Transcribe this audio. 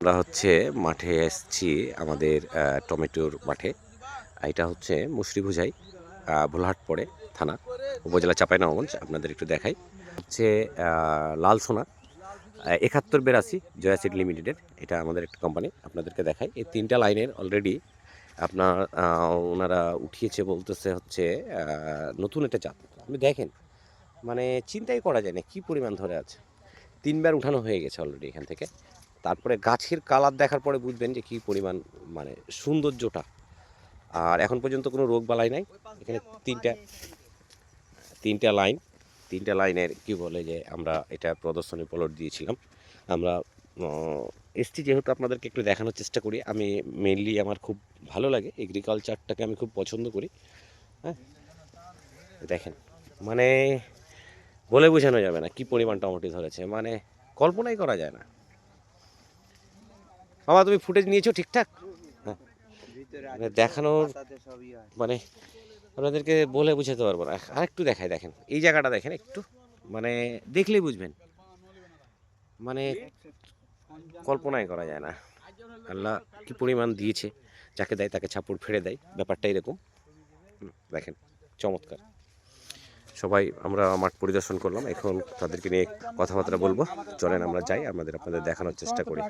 আমরা হচ্ছে মাঠে এসেছি আমাদের টমেটোর মাঠে। এটা হচ্ছে মুসরিভুজাই ভোলাহাট পড়ে থানা, উপজেলা চাঁপাইনবাবগঞ্জ। আপনাদের একটু দেখাই। হচ্ছে লাল সোনা একাত্তর বেরাশি জয়াসিড লিমিটেডের। এটা আমাদের একটা কোম্পানি আপনাদেরকে দেখাই। এই তিনটা লাইনের অলরেডি আপনার ওনারা উঠিয়েছে বলতেছে হচ্ছে নতুন একটা জাত। আপনি দেখেন মানে চিন্তাই করা যায় না, কী পরিমাণ ধরে আছে। তিনবার উঠানো হয়ে গেছে অলরেডি এখান থেকে। তারপরে গাছের কালার দেখার পরে বুঝবেন যে কী পরিমাণ মানে সৌন্দর্যটা। আর এখন পর্যন্ত কোনো রোগ বালাই নাই। এখানে তিনটা তিনটা লাইন, তিনটা লাইনের কি বলে যে আমরা এটা প্রদর্শনী প্লট দিয়েছিলাম। আমরা এসছি যেহেতু আপনাদেরকে একটু দেখানোর চেষ্টা করি। আমি মেনলি আমার খুব ভালো লাগে এগ্রিকালচারটাকে আমি খুব পছন্দ করি। হ্যাঁ? দেখেন মানে বলে বোঝানো যাবে না কি পরিমাণ টমেটো ধরেছে। মানে কল্পনাই করা যায় না। মামা তুমি ফুটেজ নিয়েছো ঠিকঠাক? হ্যাঁ। মানে দেখানোর মানে আপনাদেরকে বলে বুঝাতে পারব না। আর একটু দেখাই, দেখেন। এই জায়গাটা দেখেন একটু। মানে দেখলেই বুঝবেন। মানে কল্পনাই করা যায় না। আল্লাহ কি পরিমাণ দিয়েছে, যাকে দেয় তাকে ছাপুর ফেড়ে দেয়। ব্যাপারটা এরকম। দেখেন, চমৎকার। সবাই, আমরা মাঠ পরিদর্শন করলাম। এখন তাদেরকে নিয়ে কথাবার্তা বলব। চলেন, আমরা যাই, আমাদের আপনাদের দেখানোর চেষ্টা করি।